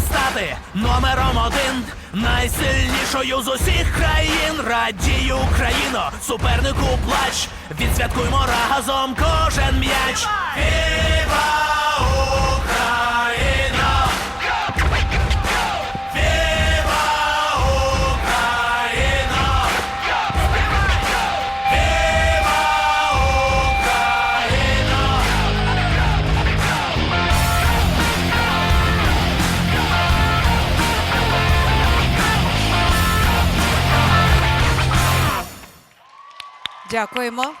стати номером один, найсильнішою з усіх країн. Радію Україно, супернику плач. Відсвяткуймо разом кожен м'яч. Дякуємо.